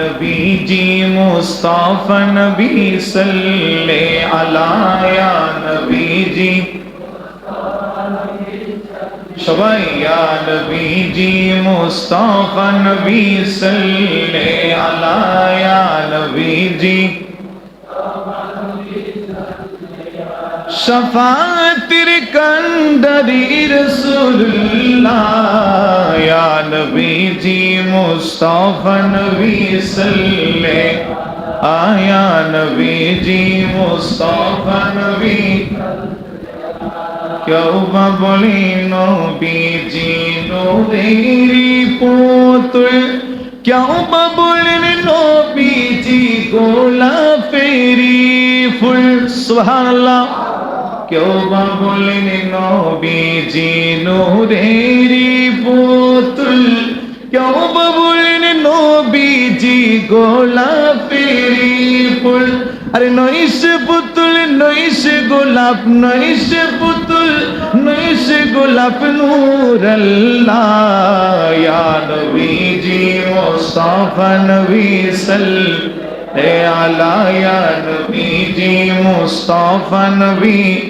নবী জি মুস্তাফা নবী সাল্লে আলা ইয়া নবী জি সবাই ইয়া নবী জি মুস্তাফা নবী সাল্লে আলা ইয়া নবী জি শফাতির কন্ডরি রসুল্লাহ ইয়া নবী জি মুস্তাফা নবী সাল্লে আয়া নবী জি মুস্তাফা নবী কেউ বা বলি নবীজি নবীরি পুত্র কেউ বা বলেন নবীজি গোলাপেরি ফুল সুবহানাল্লাহ কেউ বা বলেন, নবীজি নূরেরি পুতুল। কেউ বা বলেন, নবীজি গোলাপেরি ফুল। আরে নইস পুতুল নইস গোলাপ নইস পুতুল নইস গোলাপ নূর আল্লাহ। ইয়া নবীজি মুস্তাফা নবী সাল্লে আলা, ইয়া নবীজি মুস্তাফা নবী।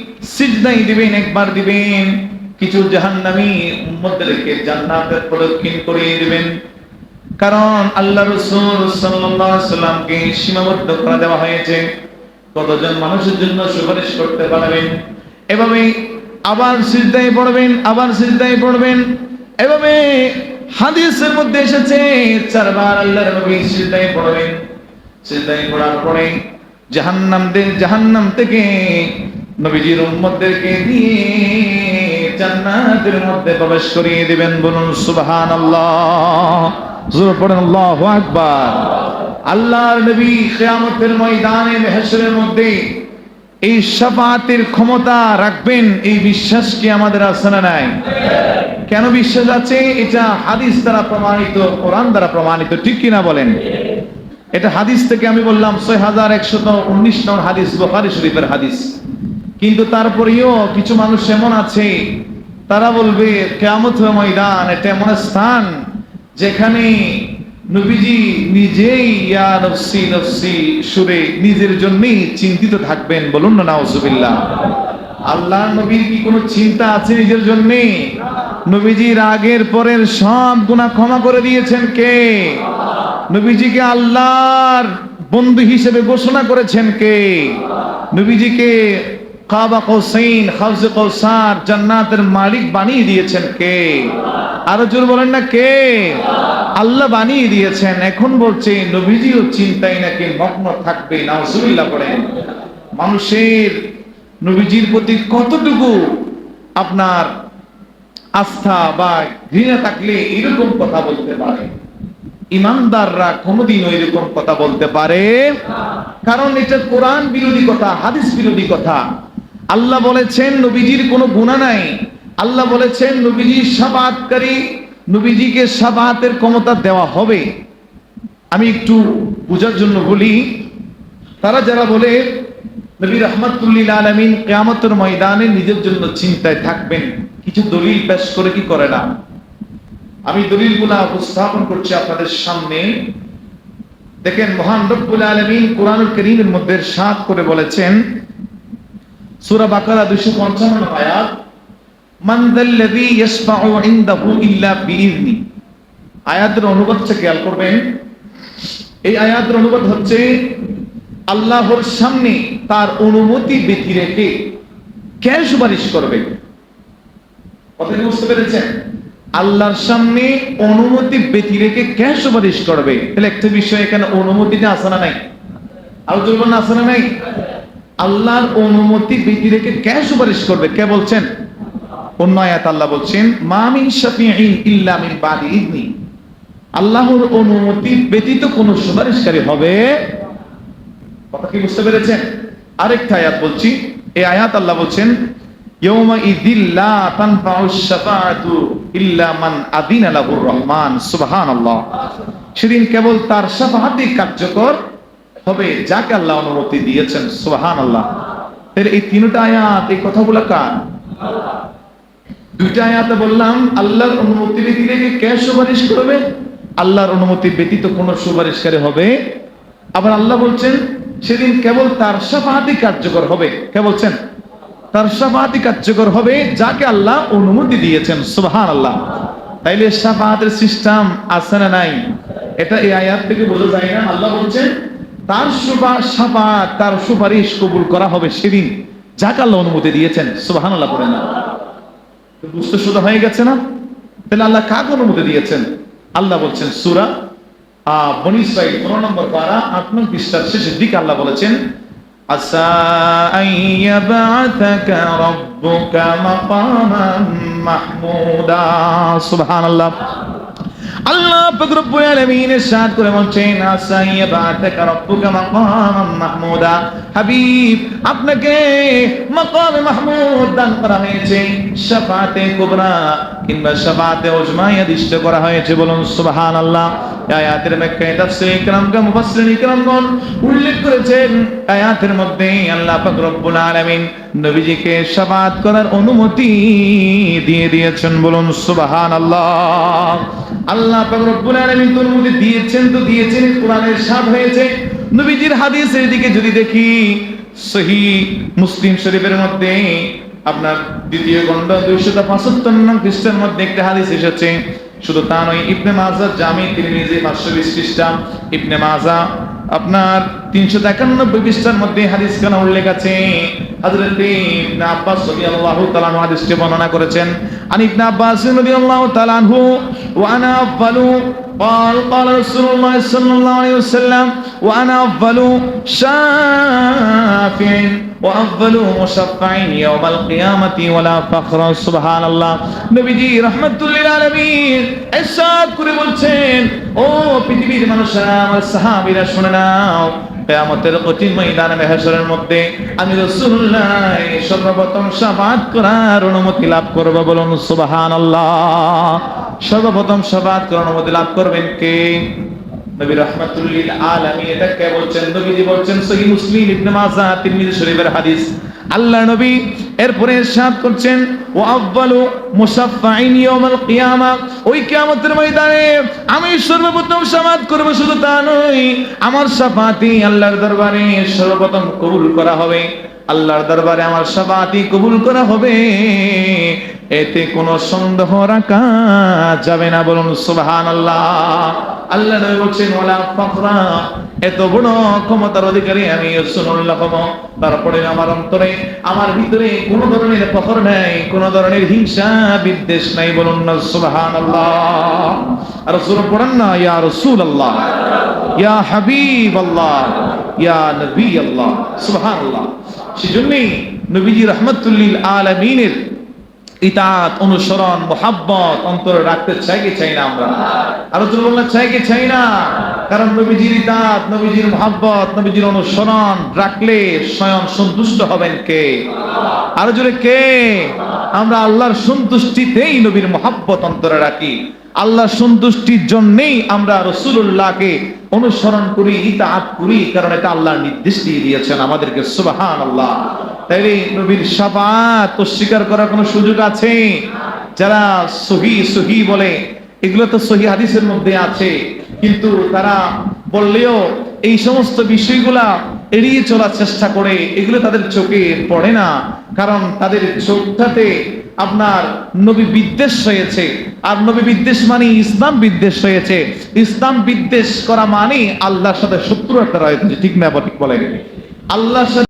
সিজদাই দিবেন, একবার দিবেন। কিছু জাহান্নামী উম্মতদেরকে জান্নাতের প্রদক্ষিণ করিয়ে দিবেন। কারণ আল্লাহ রসুল সাল্লাল্লাহু আলাইহি সাল্লামকে সীমাবদ্ধ করে দেওয়া হয়েছে। কতজন মানুষের জন্য সুপারিশ করতে পারবেন? এভাবে আবার সিজদায় পড়বেন, আবার সিজদায় পড়বেন। এভাবে হাদিসের মধ্যে এসেছে, চারবার আল্লাহর নবী সিজদায় পড়বেন। সিজদায় পড়ার পরে জাহান্নাম দে জাহান্নাম থেকে নবীজির উম্মতদেরকে দিয়ে জান্নাতের মধ্যে প্রবেশ করিয়ে দিবেন, বলুন সুবহানাল্লাহ। জোরে পড়েন, আল্লাহু আকবার। আল্লাহর নবী কিয়ামতের ময়দানে মেহশরের মধ্যে এই শাফাতের ক্ষমতা রাখবেন, এই বিশ্বাস কি আমাদের আছে না নাই? কেন বিশ্বাস আছে? এটা হাদিস দ্বারা প্রমাণিত, কোরআন দ্বারা প্রমাণিত, ঠিক কিনা বলেন? এটা হাদিস থেকে আমি বললাম, ছয় হাজার একশত উনিশ নম্বর হাদিস, বোখারি শরীফের হাদিস। কিন্তু তারপরেও কিছু মানুষ এমন আছে, তারা বলবে কেমত ময়দান, এটা এমন স্থান যেখানে নবীজি নিজেই ইয়া নফসি নফসি সুরে নিজের জন্যই চিন্তিত থাকবেন। বলুন না, নাউজুবিল্লাহ। আল্লাহ নবীর কি কোনো চিন্তা আছে নিজের জন্য? নবীজির আগের পরের সব গুনাহ ক্ষমা করে দিয়েছেন কে? নবীজিকে আল্লাহর বন্ধু হিসেবে ঘোষণা করেছেন কে? নবীজিকে কাবা কৌসাইন হাউজে কৌসার জান্নাতের মালিক বানিয়ে দিয়েছেন কে? আরও জোর বলেন না কে? আল্লাহ বানিয়ে দিয়েছেন। এখন বলছে, নবীজিও চিন্তাই নাকি মগ্ন থাকবে, নাউজুবিল্লাহ পড়েন। মানুষের নবীজির প্রতি কতটুকু আপনার আস্থা বা ঘৃণা থাকলে এরকম কথা বলতে পারে? ইমানদাররা কোনোদিন এরকম কথা বলতে পারে? কারণ এটা কোরআন বিরোধী কথা, হাদিস বিরোধী কথা। আল্লাহ বলেছেন, নবীজির কোনো গুণা নাই। আল্লাহ বলেছেন নবীজির সাবাতকারী নবীজিকে সাবাতের ক্ষমতা দেওয়া হবে। আমি একটু বোঝার জন্য বলি, তারা যারা বলে, নবী রহমতুল্লিল আলমিন কেয়ামতের ময়দানে নিজের জন্য চিন্তায় থাকবেন, কিছু দলিল পেশ করে কি করে না? আমি দলিলগুলা উপস্থাপন করছি আপনাদের সামনে। দেখেন, মহান রব্বুল আলমিন কোরআনুল করিমের মধ্যে সাত করে বলেছেন সূরা বাকারা 255 আয়াত, মান যাল্লাযী ইয়াশফাউ ইনদাহু ইল্লা বিইذনি আয়াতের অনুবাদ খেয়াল করবেন, এই আয়াতের অনুবাদ হচ্ছে আল্লাহর সামনে তার অনুমতি ব্যতি রেখে কে সুপারিশ করবে? কথা বুঝতে পেরেছেন? আল্লাহর সামনে অনুমতি ব্যতি রেখে কে সুপারিশ করবে? তাহলে একটা বিষয় এখানে অনুমতিটা আছে না নাই। আরও জোর না আছে না নাই? আল্লাহর অনুমতি ব্যতি রেখে কে সুপারিশ করবে? কে বলছেন? অন্য আয়াত আল্লাহ বলছেন, মা মিন শাফিঈন ইল্লা মিন বাদি ইذনি আল্লাহর অনুমতি ব্যতীত কোন সুপারিশকারী হবে? কথা কি বুঝতে পেরেছেন? আরেকটা আয়াত বলছি, এই আয়াত আল্লাহ বলছেন ইয়ৌমা ইদিল্লা তানফাউ শাফাআতু ইল্লা মান আদিনা লাহুর রহমান। সুবহানাল্লাহ। সেদিন কেবল তার শাফাআতই কার্যকর হবে, যাকে আল্লাহ অনুমতি দিয়েছেন, সুবহানাল্লাহ। এর এই তিনটা আয়াত, এই কথাগুলো কার? দুইটা আয়াতে বললাম, আল্লাহর অনুমতি ব্যতীত কে সুপারিশ করবে? আল্লাহর অনুমতি ব্যতীত কোন সুপারিশকারী হবে। আবার আল্লাহ বলছেন, সেদিন কেবল তার সাফাহাতি কার্যকর হবে। কে বলছেন? তার সাফাহাতি কার্যকর হবে, যাকে আল্লাহ অনুমতি দিয়েছেন সুবহান আল্লাহ তাইলে সাফাহাতের সিস্টেম আছে না নাই? এটা এই আয়াত থেকে বোঝা যায় না। আল্লাহ বলছেন তার সুবা সাফাত তার সুপারিশ কবুল করা হবে সেদিন। যাকে আল্লাহ অনুমতি দিয়েছেন সুবহান আল্লাহ করে না। বুঝতে শুধু হয়ে গেছে না? তাহলে আল্লাহ কাকে অনুমতি দিয়েছেন? আল্লাহ বলছেন, সুরা আহ বনি ইসরাইল পনেরো নম্বর পারা, আট নং পৃষ্ঠার শেষের দিকে আল্লাহ বলেছেন, আসা রাব্বুকা মাকামান মাহমুদা। সুবহানাল্লাহ। আল্লাহ পাক রব্বুল আলামিন ইরশাদ করে বলছেন আসাইয়া বাতাকা রাব্বুকা মাকামান মাহমুদা হাবিব আপনাকে মাকাম মাহমুদ দান করা হয়েছে শাফাতে কুবরা কিংবা শাফাতে উজমায় আদিষ্ট করা হয়েছে, বলুন সুবহানাল্লাহ। আয়াতের ব্যাখ্যায় তাফসীর ইকরামগণ উল্লেখ করেছেন, আয়াতের মধ্যে আল্লাহ পাক রব্বুল আলামিন নবীজিকে শাফাত করার অনুমতি দিয়ে দিয়েছেন, বলুন সুবহানাল্লাহ। আল্লাহ পাক রব্বুল আলামিন অনুমতি দিয়েছেন তো দিয়েছেন, কোরআনের সাথ হয়েছে। নবীজির হাদিসের দিকে যদি দেখি সহি মুসলিম শরীফের মধ্যে আপনার দ্বিতীয় খণ্ড দুইশত পঁচাত্তর নং খ্রিস্টান মধ্যে একটা হাদিস এসেছে শুধু তা নয় ইবনে মাজা জামি তিনি নিজে পাঁচশো বিশ খ্রিস্টান ইবনে মাজা আপনার তিনশো একানব্বই পৃষ্ঠার মধ্যে হাদিস কেন উল্লেখ আছে হযরত ইবনে আব্বাস রাদিয়াল্লাহু তাআলা আনহু হাদিসটি বর্ণনা করেছেন আন ইবনে আব্বাস রাদিয়াল্লাহু তাআলা আনহু ওয়া আনা আফদালু قال قال رسول الله صلى الله عليه وسلم وانا افضل شافع وافضل مشفع يوم القيامه ولا فخر سبحان الله নবীজি রাহমাতুল্লিল আলামিন ইরশাদ করে বলছেন ও পৃথিবীর মানুষরা আমার সাহাবীরা শুনে নাও কিয়ামতের কঠিন ময়দানে মেহশরের মধ্যে আমি রাসূলুল্লাহ সর্বপ্রথম শাফাত করার অনুমতি লাভ করব বলুন সুবহানাল্লাহ সর্বপ্রথম শাফাত করার অনুমতি লাভ করবেন কে নবী রাহমাতুল্লিল আলামিন এটা কে বলছেন? নবীজি বলছেন, সহিহ মুসলিম ইবনে মাজাহ তিরমিজি শরীফের হাদিস। আল্লাহ নবী এরপরে ইরশাদ করছেন, ওয়া আফদালু মুসাফফাইন ইয়াউমাল কিয়ামা। ওই কিয়ামতের ময়দানে আমি সর্বপ্রথম শাফাত করব, শুধু তা নয়, আমার শাফাতি আল্লাহর দরবারে সর্বপ্রথম কবুল করা হবে। আল্লাহর দরবারে আমার শাফাতি কবুল করা হবে। এতে কোনো সন্দেহ রাখা যাবে না। বলুন, সুবহানাল্লাহ। আল্লাহ নবী বলছেন এত বড় ক্ষমতার অধিকারী আমি তারপরে আমার অন্তরে, আমার ভিতরে কোনো ধরনের ফখর নাই, কোনো ধরনের হিংসা বিদ্বেষ নাই। বলুন না, সুবহানাল্লাহ। আর রাসূল পড়েন না, ইয়া রাসূলুল্লাহ। ইয়া হাবিবাল্লাহ। ইয়া নবী আল্লাহ সুবহানাল্লাহ। সেজন্যই নবীজি রহমতুল্লিল আলামিনের ইতাত, অনুসরণ, মোহাব্বত অন্তরে রাখতে চাই কি চাই না আমরা। আরও তুমি বললেন চাই কি চাই না। কারণ নবীজির ইতাত, নবীজির মোহাব্বত, নবীজির অনুসরণ রাখলে স্বয়ং সন্তুষ্ট হবেন কে? আরও জোরে কে? আমরা আল্লাহর সন্তুষ্টিতেই নবীর মোহাব্বত অন্তরে রাখি। আল্লাহর সন্তুষ্টির জন্যেই আমরা রসুল্লাহকে অনুসরণ করি, ইতাআত করি, কারণ এটা আল্লাহ নির্দেশ দিয়ে দিয়েছেন আমাদেরকে সুবাহান আল্লাহ তাইলে নবীর সাফাত অস্বীকার করার কোনো সুযোগ আছে? যারা সহি সহি বলে, এগুলো তো সহি হাদিসের মধ্যে আছে, কিন্তু তারা বললেও এই সমস্ত বিষয়গুলা এড়িয়ে চলার চেষ্টা করে, এগুলো তাদের চোখে পড়ে না, কারণ তাদের চোখটাতে আপনার নবী বিদ্বেষ হয়েছে আর নবী বিদ্বেষ মানে ইসলাম বিদ্বেষ হয়েছে ইসলাম বিদ্বেষ করা মানে আল্লাহর সাথে শত্রু একটা রয়েছে, ঠিক না ঠিক বলে? আল্লাহর সাথে